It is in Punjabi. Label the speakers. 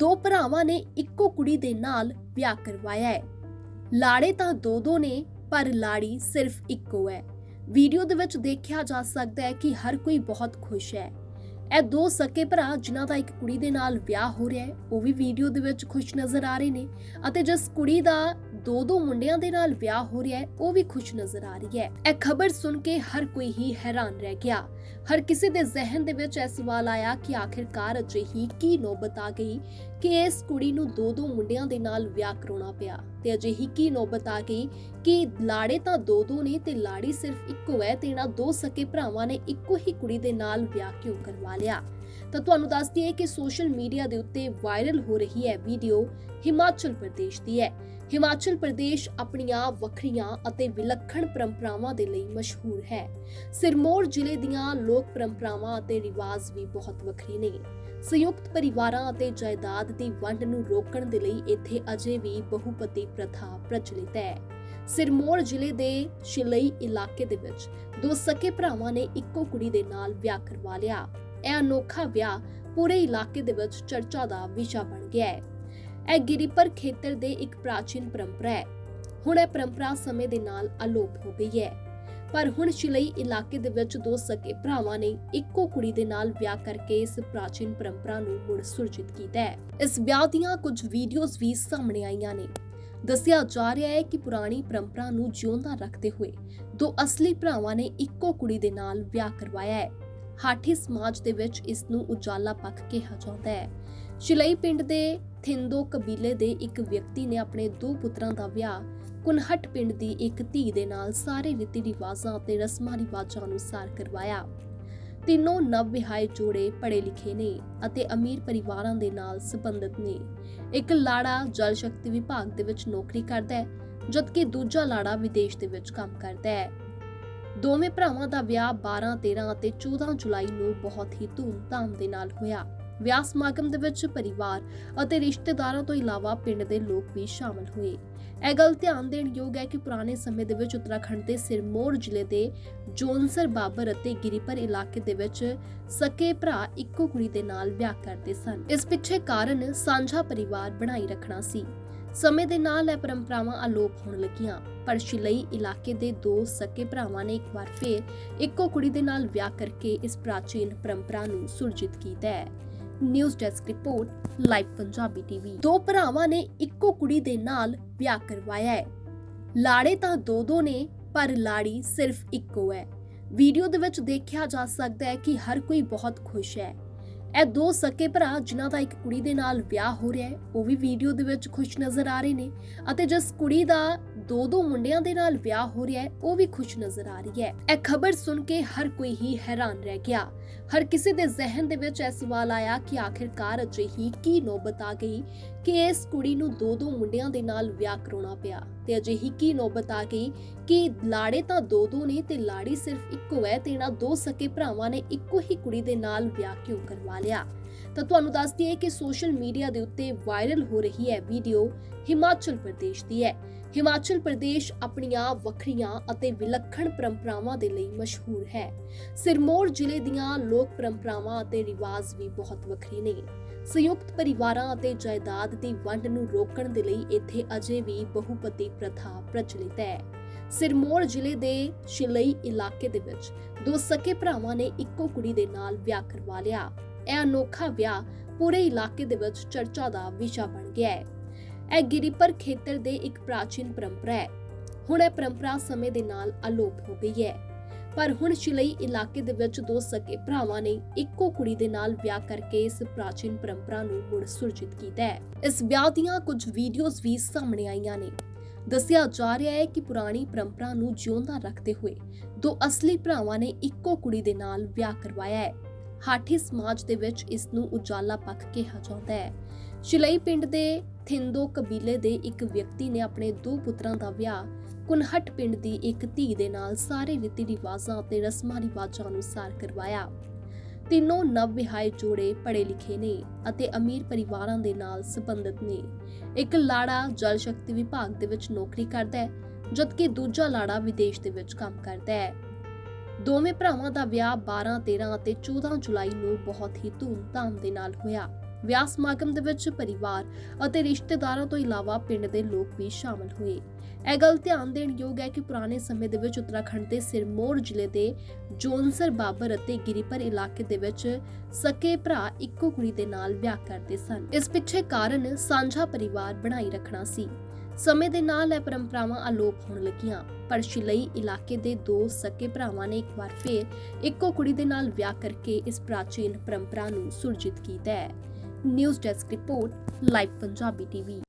Speaker 1: ਦੋ ਭਰਾਵਾਂ ਨੇ ਇੱਕੋ ਕੁੜੀ ਦੇ ਨਾਲ ਵਿਆਹ ਕਰਵਾਇਆ ਹੈ। ਲਾੜੇ ਤਾਂ ਦੋ ਦੋ ਨੇ, ਪਰ ਲਾੜੀ ਸਿਰਫ ਇੱਕੋ ਹੈ। ਵੀਡੀਓ ਦੇ ਵਿੱਚ ਦੇਖਿਆ ਜਾ ਸਕਦਾ ਹੈ ਕਿ ਹਰ ਕੋਈ ਬਹੁਤ ਖੁਸ਼ ਹੈ। ਇਹ ਦੋ ਸਕੇ ਭਰਾ ਜਿਨ੍ਹਾਂ ਦਾ ਇੱਕ ਕੁੜੀ ਦੇ ਨਾਲ ਵਿਆਹ ਹੋ ਰਿਹਾ ਹੈ, ਉਹ ਵੀ ਵੀਡੀਓ ਦੇ ਵਿੱਚ ਖੁਸ਼ ਨਜ਼ਰ ਆ ਰਹੇ ਨੇ ਅਤੇ ਜਿਸ ਕੁੜੀ ਦਾ ਦੋ ਦੋ ਮੁੰਡਿਆਂ ਦੇ ਨਾਲ ਵਿਆਹ ਹੋ ਰਿਹਾ ਹੈ, ਉਹ ਵੀ ਖੁਸ਼ ਨਜ਼ਰ ਆ ਰਹੀ ਹੈ। ਇਹ ਖਬਰ ਸੁਣ ਕੇ ਹਰ ਕੋਈ ਹੀ ਹੈਰਾਨ ਰਹਿ ਗਿਆ। ਹਰ ਕਿਸੇ ਦੇ ਜ਼ਿਹਨ ਦੇ ਵਿੱਚ ਇਹ ਸਵਾਲ ਆਇਆ ਕਿ ਆਖਿਰਕਾਰ ਅਜਿਹੀ ਕੀ ਨੌਬਤ ਆ ਗਈ ਕਿ ਇਸ ਕੁੜੀ ਨੂੰ ਦੋ ਦੋ ਮੁੰਡਿਆਂ ਦੇ ਨਾਲ ਵਿਆਹ ਕਰਾਉਣਾ ਪਿਆ ਤੇ ਅਜਿਹੀ ਕੀ ਨੌਬਤ ਆ ਗਈ ਕਿ ਲਾੜੇ ਤਾਂ ਦੋ ਦੋ ਨੇ ਤੇ ਲਾੜੀ ਸਿਰਫ ਇੱਕੋ ਹੈ ਤੇ ਇਹਨਾਂ ਦੋ ਸਕੇ ਭਰਾਵਾਂ ਨੇ ਇੱਕੋ ਹੀ ਕੁੜੀ ਦੇ ਨਾਲ ਵਿਆਹ ਕਿਉਂ ਕਰਵਾ ਲਿਆ? ਤਾਂ ਤੁਹਾਨੂੰ ਦੱਸ ਦਈਏ ਕਿ ਸੋਸ਼ਲ ਮੀਡੀਆ ਦੇ ਉੱਤੇ ਵਾਇਰਲ ਹੋ ਰਹੀ ਹੈ ਵੀਡੀਓ ਹਿਮਾਚਲ ਪ੍ਰਦੇਸ਼ ਦੀ ਹੈ। ਹਿਮਾਚਲ ਪ੍ਰਦੇਸ਼ ਆਪਣੀਆਂ ਵੱਖਰੀਆਂ ਅਤੇ ਵਿਲੱਖਣ ਪਰੰਪਰਾਵਾਂ ਦੇ ਲਈ ਮਸ਼ਹੂਰ ਹੈ। ਸਿਰਮੌਰ ਜ਼ਿਲ੍ਹੇ ਦੀਆਂ ਲੋਕ ਪਰੰਪਰਾਵਾਂ ਅਤੇ ਰਿਵਾਜ ਵੀ ਬਹੁਤ ਵੱਖਰੇ ਨੇ। ਸੰਯੁਕਤ ਪਰਿਵਾਰਾਂ ਅਤੇ ਜਾਇਦਾਦ ਦੀ ਵੰਡ ਨੂੰ ਰੋਕਣ ਦੇ ਲਈ ਇੱਥੇ ਅਜੇ ਵੀ ਬਹੁਪਤੀ ਪ੍ਰਥਾ ਪ੍ਰਚਲਿਤ ਹੈ। ਸਿਰਮੌਰ ਜ਼ਿਲ੍ਹੇ ਦੇ ਸ਼ਿਲਈ ਇਲਾਕੇ ਦੇ ਵਿੱਚ ਦੋ ਸਕੇ ਭਰਾਵਾਂ ਨੇ ਇੱਕੋ ਕੁੜੀ ਦੇ ਨਾਲ ਵਿਆਹ ਕਰਵਾ ਲਿਆ। ਇਹ ਅਨੋਖਾ ਵਿਆਹ ਪੂਰੇ ਇਲਾਕੇ ਦੇ ਵਿੱਚ ਚਰਚਾ ਦਾ ਵਿਸ਼ਾ ਬਣ ਗਿਆ ਹੈ। ਇਹ ਗਿਰੀਪਰ ਖੇਤਰ ਦੇ ਇੱਕ ਪ੍ਰਾਚੀਨ ਪਰੰਪਰਾ ਹੈ। ਹੁਣ ਇਹ ਪਰੰਪਰਾ ਸਮੇਂ ਦੇ ਨਾਲ ਅਲੋਪ ਹੋ ਗਈ ਹੈ। ਪਰ ਹੁਣ ਸ਼ਿਲਈ ਇਲਾਕੇ ਦੇ ਵਿੱਚ ਦੋ ਸਕੇ ਭਰਾਵਾਂ ਨੇ ਇੱਕੋ ਕੁੜੀ ਦੇ ਨਾਲ ਵਿਆਹ ਕਰਕੇ ਇਸ ਪ੍ਰਾਚੀਨ ਪਰੰਪਰਾ ਨੂੰ ਮੁੜ ਸੁਰਜੀਤ ਕੀਤਾ ਹੈ। ਇਸ ਵਿਆਹ ਦੀਆਂ ਕੁਝ ਵੀਡੀਓਜ਼ ਵੀ ਸਾਹਮਣੇ ਆਈਆਂ ਨੇ। ਦੱਸਿਆ ਜਾ ਰਿਹਾ ਹੈ ਕਿ ਪੁਰਾਣੀ ਪਰੰਪਰਾ ਨੂੰ ਜਿਉਂਦਾ ਰੱਖਦੇ ਹੋਏ ਦੋ ਅਸਲੀ ਭਰਾਵਾਂ ਨੇ ਇੱਕੋ ਕੁੜੀ ਦੇ ਨਾਲ ਵਿਆਹ ਕਰਵਾਇਆ ਹੈ। ਹਾਠੀ ਸਮਾਜ ਦੇ ਵਿੱਚ ਇਸ ਨੂੰ ਉਜਾਲਾ ਪੱਖ ਕਿਹਾ ਜਾਂਦਾ ਹੈ। ਸ਼ਿਲਈ ਪਿੰਡ ਦੇ ਥਿੰਦੋ ਕਬੀਲੇ ਦੇ ਇੱਕ ਵਿਅਕਤੀ ਨੇ ਆਪਣੇ ਦੋ ਪੁੱਤਰਾਂ ਦਾ ਵਿਆਹ ਕੁਨਹਟ ਪਿੰਡ ਦੀ ਇੱਕ ਧੀ ਦੇ ਨਾਲ ਸਾਰੇ ਰੀਤੀ ਰਿਵਾਜ਼ਾਂ ਅਤੇ ਰਸਮਾਂ ਰਿਵਾਜਾਂ ਅਨੁਸਾਰ ਕਰਵਾਇਆ। ਤਿੰਨੋਂ ਨਵ ਵਿਆਹੇ ਜੋੜੇ ਪੜ੍ਹੇ ਲਿਖੇ ਨੇ ਅਤੇ ਅਮੀਰ ਪਰਿਵਾਰਾਂ ਦੇ ਨਾਲ ਸੰਬੰਧਿਤ ਨੇ। ਇੱਕ ਲਾੜਾ ਜਲ ਸ਼ਕਤੀ ਵਿਭਾਗ ਦੇ ਵਿੱਚ ਨੌਕਰੀ ਕਰਦਾ ਹੈ ਜਦਕਿ ਦੂਜਾ ਲਾੜਾ ਵਿਦੇਸ਼ ਦੇ ਵਿੱਚ ਕੰਮ ਕਰਦਾ ਹੈ। ਦੋਵੇਂ ਭਰਾਵਾਂ ਦਾ ਵਿਆਹ 12, 13 ਅਤੇ 14 ਜੁਲਾਈ ਨੂੰ ਬਹੁਤ ਹੀ ਧੂਮਧਾਮ ਦੇ ਨਾਲ ਹੋਇਆ। ਵਿਆਹ ਸਮਾਗਮ ਦੇ ਵਿੱਚ ਪਰਿਵਾਰ ਅਤੇ ਰਿਸ਼ਤੇਦਾਰਾਂ ਤੋਂ ਇਲਾਵਾ ਪਿੰਡ ਦੇ ਲੋਕ ਵੀ ਸ਼ਾਮਲ ਹੋਏ। ਇਹ ਗੱਲ ਧਿਆਨ ਦੇਣ ਯੋਗ ਹੈ ਕਿ ਪੁਰਾਣੇ ਸਮੇਂ ਦੇ ਵਿੱਚ ਉੱਤਰਾਖੰਡ ਦੇ ਸਿਰਮੌਰ ਜ਼ਿਲ੍ਹੇ ਦੇ ਜੋਨਸਰ ਬਾਬਰ ਅਤੇ ਗਿਰੀਪਰ ਇਲਾਕੇ ਦੇ ਵਿੱਚ ਸਕੇ ਭਰਾ ਇੱਕੋ ਕੁੜੀ ਦੇ ਨਾਲ ਵਿਆਹ ਕਰਦੇ ਸਨ। ਇਸ ਪਿੱਛੇ ਕਾਰਨ ਸਾਂਝਾ ਪਰਿਵਾਰ ਬਣਾਈ ਰੱਖਣਾ ਸੀ। ਸਮੇਂ ਦੇ ਨਾਲ ਇਹ ਪਰੰਪਰਾਵਾਂ ਅਲੋਪ ਹੋਣ ਲੱਗੀਆਂ, ਪਰ ਸ਼ਿਲਈ ਇਲਾਕੇ ਦੇ ਦੋ ਸਕੇ ਭਰਾਵਾਂ ਨੇ ਇੱਕ ਵਾਰ ਫੇਰ ਇੱਕੋ ਕੁੜੀ ਦੇ ਨਾਲ ਵਿਆਹ ਕਰਕੇ ਇਸ ਪ੍ਰਾਚੀਨ ਪਰੰਪਰਾ ਨੂੰ ਸੁਰਜੀਤ ਕੀਤਾ ਹੈ। News desk report, live Punjabi TV. ਦੋ ਭਰਾਵਾਂ ਨੇ ਇੱਕੋ ਕੁੜੀ ਦੇ ਨਾਲ ਵਿਆਹ ਕਰਵਾਇਆ ਹੈ। ਲਾੜੇ ਤਾਂ ਦੋ ਦੋ ਨੇ, ਪਰ ਲਾੜੀ ਸਿਰਫ ਇੱਕੋ ਹੈ। ਵੀਡੀਓ ਦੇ ਵਿੱਚ ਦੇਖਿਆ ਜਾ ਸਕਦਾ ਹੈ ਕਿ ਹਰ ਕੋਈ ਬਹੁਤ ਖੁਸ਼ ਹੈ। ਇਹ ਦੋ ਸਕੇ ਭਰਾ ਜਿਨ੍ਹਾਂ ਦਾ ਇੱਕ ਕੁੜੀ ਦੇ ਨਾਲ ਵਿਆਹ ਹੋ ਰਿਹਾ ਹੈ, ਉਹ ਵੀ ਵੀਡੀਓ ਦੇ ਵਿੱਚ ਖੁਸ਼ ਨਜ਼ਰ ਆ ਰਹੇ ਨੇ ਅਤੇ ਜਿਸ ਕੁੜੀ ਦਾ ਦੋ ਦੋ ਮੁੰਡਿਆਂ ਦੇ ਨਾਲ ਵਿਆਹ ਹੋ ਰਿਹਾ ਹੈ, ਉਹ ਵੀ ਖੁਸ਼ ਨਜ਼ਰ ਆ ਰਹੀ ਹੈ। ਇਹ ਖਬਰ ਸੁਣ ਕੇ ਹਰ ਕੋਈ ਹੀ ਹੈਰਾਨ ਰਹਿ ਗਿਆ। ਹਰ ਕਿਸੇ ਦੇ ਜ਼ਿਹਨ ਦੇ ਵਿੱਚ ਇਹ ਸਵਾਲ ਆਇਆ ਕਿ ਆਖਿਰਕਾਰ ਅਜਿਹੀ ਕੀ ਨੌਬਤ ਆ ਗਈ ਕਿ ਇਸ ਕੁੜੀ ਨੂੰ ਦੋ ਦੋ ਮੁੰਡਿਆਂ ਦੇ ਨਾਲ ਵਿਆਹ ਕਰਾਉਣਾ ਪਿਆ ਤੇ ਅਜਿਹੀ ਕੀ ਨੌਬਤ ਆ ਗਈ ਕਿ ਲਾੜੇ ਤਾਂ ਦੋ ਦੋ ਨੇ ਤੇ ਲਾੜੀ ਸਿਰਫ ਇੱਕੋ ਹੈ ਤੇ ਇਹਨਾਂ ਦੋ ਸਕੇ ਭਰਾਵਾਂ ਨੇ ਇੱਕੋ ਹੀ ਕੁੜੀ ਦੇ ਨਾਲ ਵਿਆਹ ਕਿਉਂ ਕਰਵਾ ਲਿਆ? ਤਾਂ ਤੁਹਾਨੂੰ ਦੱਸ ਦਈਏ ਕਿ ਸੋਸ਼ਲ ਮੀਡੀਆ ਦੇ ਉੱਤੇ ਵਾਇਰਲ ਹੋ ਰਹੀ ਹੈ ਵੀਡੀਓ ਹਿਮਾਚਲ ਪ੍ਰਦੇਸ਼ ਦੀ ਹੈ। ਹਿਮਾਚਲ ਪ੍ਰਦੇਸ਼ ਆਪਣੀਆਂ ਵੱਖਰੀਆਂ ਅਤੇ ਵਿਲੱਖਣ ਪਰੰਪਰਾਵਾਂ ਦੇ ਲਈ ਮਸ਼ਹੂਰ ਹੈ। ਸਿਰਮੌਰ ਜ਼ਿਲ੍ਹੇ ਦੀਆਂ ਲੋਕ ਪਰੰਪਰਾਵਾਂ ਅਤੇ ਰਿਵਾਜ ਵੀ ਬਹੁਤ ਵੱਖਰੇ ਨੇ। ਸੰਯੁਕਤ ਪਰਿਵਾਰਾਂ ਅਤੇ ਜਾਇਦਾਦ ਦੀ ਵੰਡ ਨੂੰ ਰੋਕਣ ਦੇ ਲਈ ਇੱਥੇ ਅਜੇ ਵੀ ਬਹੁਪਤੀ ਪ੍ਰਥਾ ਪ੍ਰਚਲਿਤ ਹੈ। ਸਿਰਮੌਰ ਜ਼ਿਲ੍ਹੇ ਦੇ ਸ਼ਿਲਈ ਇਲਾਕੇ ਦੇ ਵਿੱਚ ਦੋ ਸਕੇ ਭਰਾਵਾਂ ਨੇ ਇੱਕੋ ਕੁੜੀ ਦੇ ਨਾਲ ਵਿਆਹ ਕਰਵਾ ਲਿਆ। ਇਹ ਅਨੋਖਾ ਵਿਆਹ ਪੂਰੇ ਇਲਾਕੇ ਦੇ ਵਿੱਚ ਚਰਚਾ ਦਾ ਵਿਸ਼ਾ ਬਣ ਗਿਆ ਹੈ। ਇਹ ਗਿਰੀਪਰ ਖੇਤਰ ਦੇ ਇੱਕ ਪ੍ਰਾਚੀਨ ਪਰੰਪਰਾ ਹੈ। ਹੁਣ ਇਹ ਪਰੰਪਰਾ ਸਮੇਂ ਦੇ ਨਾਲ ਅਲੋਪ ਹੋ ਗਈ ਹੈ। ਪਰ ਹੁਣ ਸ਼ਿਲਈ ਇਲਾਕੇ ਦੇ ਵਿੱਚ ਦੋ ਸਕੇ ਭਰਾਵਾਂ ਨੇ ਇੱਕੋ ਕੁੜੀ ਦੇ ਨਾਲ ਵਿਆਹ ਕਰਕੇ ਇਸ ਪ੍ਰਾਚੀਨ ਪਰੰਪਰਾ ਨੂੰ ਮੁੜ ਸੁਰਜੀਤ ਕੀਤਾ ਹੈ। ਇਸ ਵਿਆਹ ਦੀਆਂ ਕੁਝ ਵੀਡੀਓਜ਼ ਵੀ ਸਾਹਮਣੇ ਆਈਆਂ ਨੇ। ਦੱਸਿਆ ਜਾ ਰਿਹਾ ਹੈ ਕਿ ਪੁਰਾਣੀ ਪਰੰਪਰਾ ਨੂੰ ਜਿਉਂਦਾ ਰੱਖਦੇ ਹੋਏ ਦੋ ਅਸਲੀ ਭਰਾਵਾਂ ਨੇ ਇੱਕੋ ਕੁੜੀ ਦੇ ਨਾਲ ਵਿਆਹ ਕਰਵਾਇਆ ਹੈ। ਹਾਠੀ ਸਮਾਜ ਦੇ ਵਿੱਚ ਇਸ ਨੂੰ ਉਜਾਲਾ ਪੱਖ ਕਿਹਾ ਜਾਂਦਾ ਹੈ। ਸ਼ਿਲਈ ਪਿੰਡ ਦੇ ਥਿੰਦੋ ਕਬੀਲੇ ਦੇ ਇੱਕ ਵਿਅਕਤੀ ਨੇ ਆਪਣੇ ਦੋ ਪੁੱਤਰਾਂ ਦਾ ਵਿਆਹ ਕੁਨਹਟ ਪਿੰਡ ਦੀ ਇੱਕ ਧੀ ਦੇ ਨਾਲ ਸਾਰੇ ਰੀਤੀ ਰਿਵਾਜ਼ਾਂ ਅਤੇ ਰਸਮਾਂ ਰਿਵਾਜਾਂ ਅਨੁਸਾਰ ਕਰਵਾਇਆ। ਤਿੰਨੋਂ ਨਵ ਵਿਆਹੇ ਜੋੜੇ ਪੜ੍ਹੇ ਲਿਖੇ ਨੇ ਅਤੇ ਅਮੀਰ ਪਰਿਵਾਰਾਂ ਦੇ ਨਾਲ ਸੰਬੰਧਿਤ ਨੇ। ਇੱਕ ਲਾੜਾ ਜਲ ਸ਼ਕਤੀ ਵਿਭਾਗ ਦੇ ਵਿੱਚ ਨੌਕਰੀ ਕਰਦਾ ਹੈ, ਜਦਕਿ ਦੂਜਾ ਲਾੜਾ ਵਿਦੇਸ਼ ਦੇ ਵਿੱਚ ਕੰਮ ਕਰਦਾ ਹੈ। ਦੋਵੇਂ ਭਰਾਵਾਂ ਦਾ ਵਿਆਹ 12, 13 ਅਤੇ 14 ਜੁਲਾਈ ਨੂੰ ਬਹੁਤ ਹੀ ਧੂਮਧਾਮ ਦੇ ਨਾਲ ਹੋਇਆ। ਵਿਆਹ ਸਮਾਗਮ ਦੇ ਵਿੱਚ ਪਰਿਵਾਰ ਅਤੇ ਰਿਸ਼ਤੇਦਾਰਾਂ ਤੋਂ ਇਲਾਵਾ ਪਿੰਡ ਦੇ ਲੋਕ ਵੀ ਸ਼ਾਮਲ ਹੋਏ। ਇਹ ਗੱਲ ਧਿਆਨ ਦੇਣ ਯੋਗ ਹੈ ਕਿ ਪੁਰਾਣੇ ਸਮੇਂ ਦੇ ਵਿੱਚ ਉੱਤਰਾਖੰਡ ਦੇ ਸਿਰਮੌਰ ਜ਼ਿਲ੍ਹੇ ਦੇ ਜੋਨਸਰ ਬਾਬਰ ਅਤੇ ਗਿਰੀਪਰ ਇਲਾਕੇ ਦੇ ਵਿੱਚ ਸਕੇ ਭਰਾ ਇੱਕੋ ਕੁੜੀ ਦੇ ਨਾਲ ਵਿਆਹ ਕਰਦੇ ਸਨ। ਇਸ ਪਿੱਛੇ ਕਾਰਨ ਸਾਂਝਾ ਪਰਿਵਾਰ ਬਣਾਈ ਰੱਖਣਾ ਸੀ। ਸਮੇਂ ਦੇ ਨਾਲ ਇਹ ਪਰੰਪਰਾਵਾਂ ਅਲੋਪ ਹੋਣ ਲੱਗੀਆਂ। ਪਰ ਸ਼ਿਲਈ ਇਲਾਕੇ ਦੇ ਦੋ ਸਕੇ ਭਰਾਵਾਂ ਨੇ ਇੱਕ ਵਾਰ ਫੇਰ ਇੱਕੋ ਕੁੜੀ ਦੇ ਨਾਲ ਵਿਆਹ ਕਰਕੇ ਇਸ ਪ੍ਰਾਚੀਨ ਪਰੰਪਰਾ ਨੂੰ ਸੁਰਜੀਤ ਕੀਤਾ ਹੈ। News desk report, live Punjabi TV.